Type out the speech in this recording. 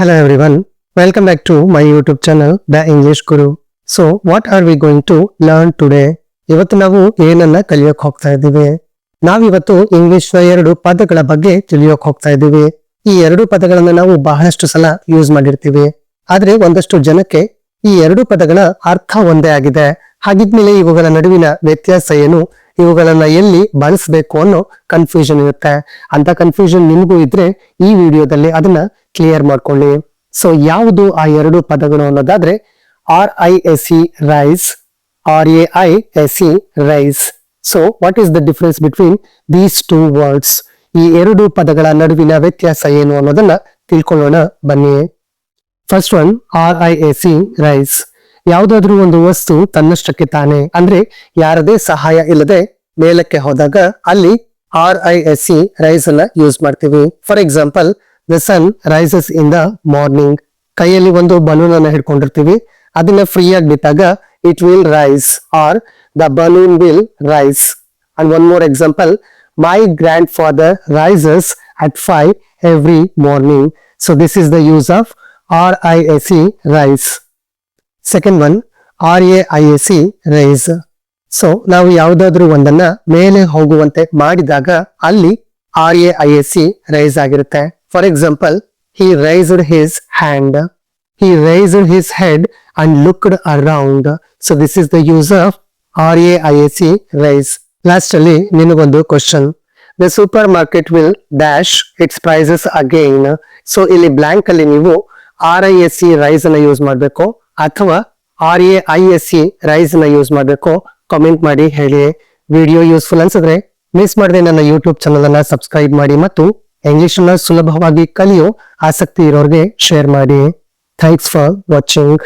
Hello everyone, welcome back to my YouTube channel, The English Guru. So, what are we going to learn today? ಇವತ್ತು ನಾವು ಏನನ್ನ ಕಲಿಯೋಕ್ ಹೋಗ್ತಾ ಇದ್ದೀವಿ? ನಾವಿವತ್ತು ಇಂಗ್ಲಿಷ್ನ ಎರಡು ಪದಗಳ ಬಗ್ಗೆ ತಿಳಿಯೋಕ್ ಹೋಗ್ತಾ ಇದ್ದೀವಿ. ಈ ಎರಡು ಪದಗಳನ್ನು ನಾವು ಬಹಳಷ್ಟು ಸಲ ಯೂಸ್ ಮಾಡಿರ್ತೀವಿ. ಆದ್ರೆ ಒಂದಷ್ಟು ಜನಕ್ಕೆ ಈ ಎರಡು ಪದಗಳ ಅರ್ಥ ಒಂದೇ ಆಗಿದೆ. ಹಾಗಿದ್ಮೇಲೆ ಇವುಗಳ ನಡುವಿನ ವ್ಯತ್ಯಾಸ ಏನು? ಇವುಗಳನ್ನ ಎಲ್ಲಿ ಬಳಸಬೇಕು ಅನ್ನೋ ಕನ್ಫ್ಯೂಷನ್ ಇರುತ್ತೆ. ಅಂತ ಕನ್ಫ್ಯೂಷನ್ ನಿಮಗೂ ಇದ್ರೆ ಈ ವಿಡಿಯೋದಲ್ಲಿ ಅದನ್ನ ಕ್ಲಿಯರ್ ಮಾಡ್ಕೊಳ್ಳಿ. ಸೊ ಯಾವುದು ಆ ಎರಡು ಪದಗಳು ಅನ್ನೋದಾದ್ರೆ R I S E rise R A I S E raise so what is the difference between these two words ಈ ಎರಡು ಪದಗಳ ನಡುವಿನ ವ್ಯತ್ಯಾಸ ಏನು ಅನ್ನೋದನ್ನ ತಿಳ್ಕೊಳ್ಳೋಣ ಬನ್ನಿ. First one R I S E rise ಯಾವುದಾದ್ರೂ ಒಂದು ವಸ್ತು ತನ್ನಷ್ಟಕ್ಕೆ ತಾನೇ. ಅಂದ್ರೆ ಯಾರದೇ ಸಹಾಯ ಇಲ್ಲದೆ ಮೇಲಕ್ಕೆ ಹೋದಾಗ ಅಲ್ಲಿ R I S C rise ಅನ್ನ ಯೂಸ್ ಮಾಡ್ತೀವಿ. For example the sun rises in the morning ಕೈಯಲ್ಲಿ ಒಂದು ಬಲೂನ್ ಅನ್ನ ಹಿಡ್ಕೊಂಡಿರ್ತೀವಿ. ಅದನ್ನ ಫ್ರೀ ಆಗಿ ಬಿಟ್ಟಾಗ it will rise or the balloon will rise and one more example my grandfather rises at five every morning so this is the use of R I S C rise second one R A I A C raise so ನಾವು ಯಾವುದಾದ್ರೂ ಒಂದನ್ನ ಮೇಲೆ ಹೋಗುವಂತೆ ಮಾಡಿದಾಗ ಅಲ್ಲಿ R A I A C raise ಆಗಿರುತ್ತೆ. For example he raised his hand he raised his head and looked around so this is the use of R A I A C raise last ಅಲ್ಲಿ ನಿನಗೊಂದು question the supermarket will dash its prices again so ಇಲ್ಲಿ blank ಅಲ್ಲಿ ನೀವು R I S C rise ಅನ್ನ use ಮಾಡಬೇಕು. ಅಥವಾ R A I S C ರೈಸ್ನ use ಮಾಡಬೇಕು comment ಮಾಡಿ, ಹೇಳಿ. ವಿಡಿಯೋ ಯೂಸ್ಫುಲ್ ಅನ್ಸಿದ್ರೆ ಮಿಸ್ ಮಾಡದೆ ನನ್ನ ಯೂಟ್ಯೂಬ್ ಚಾನಲ್ ಅನ್ನ ಸಬ್ಸ್ಕ್ರೈಬ್ ಮಾಡಿ ಮತ್ತು ಇಂಗ್ಲಿಷ್ ಅನ್ನ ಸುಲಭವಾಗಿ ಕಲಿಯೋ ಆಸಕ್ತಿ ಇರೋರಿಗೆ ಶೇರ್ ಮಾಡಿ. Thanks for watching